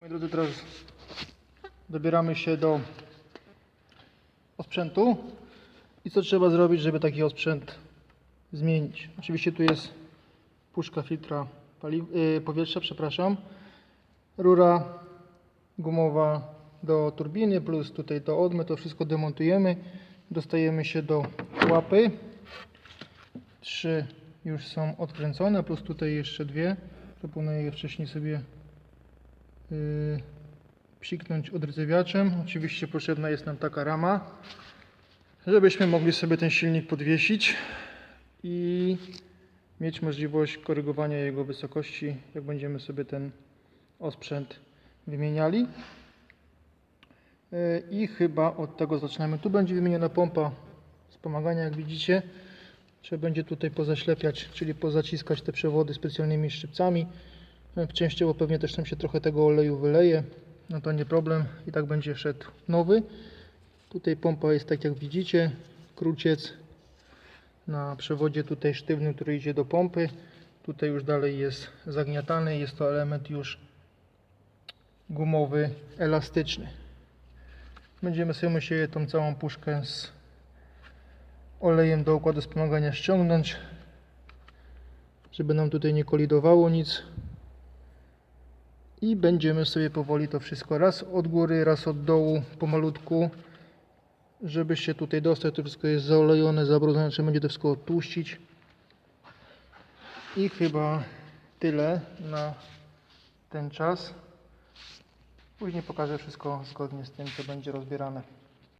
Moi drodzy, teraz dobieramy się do osprzętu i co trzeba zrobić, żeby taki osprzęt zmienić. Oczywiście tu jest puszka filtra yy, powietrza, przepraszam, rura gumowa do turbiny, plus tutaj to odmy, to wszystko demontujemy, dostajemy się do łapy. Trzy już są odkręcone, plus tutaj jeszcze dwie. Proponuję je wcześniej sobie psiknąć odrdzewiaczem. Oczywiście potrzebna jest nam taka rama, żebyśmy mogli sobie ten silnik podwiesić i mieć możliwość korygowania jego wysokości, jak będziemy sobie ten osprzęt wymieniali. Yy, I chyba od tego zaczynamy. Tu będzie wymieniona pompa wspomagania, jak widzicie. Trzeba będzie tutaj pozaślepiać, czyli pozaciskać te przewody specjalnymi szczypcami. Częściowo pewnie też tam się trochę tego oleju wyleje. No to nie problem. I tak będzie szedł nowy. Tutaj pompa jest tak jak widzicie. Kruciec na przewodzie tutaj sztywnym, który idzie do pompy. Tutaj już dalej jest zagniatany. Jest to element już gumowy, elastyczny. Będziemy sobie musieli tą całą puszkę z olejem do układu wspomagania ściągnąć, żeby nam tutaj nie kolidowało nic. I będziemy sobie powoli to wszystko raz od góry, raz od dołu, pomalutku, żeby się tutaj dostać. To wszystko jest zaolejone, zabrudzone, trzeba będzie to wszystko odtłuścić. I chyba tyle na ten czas. Później pokażę wszystko zgodnie z tym, co będzie rozbierane.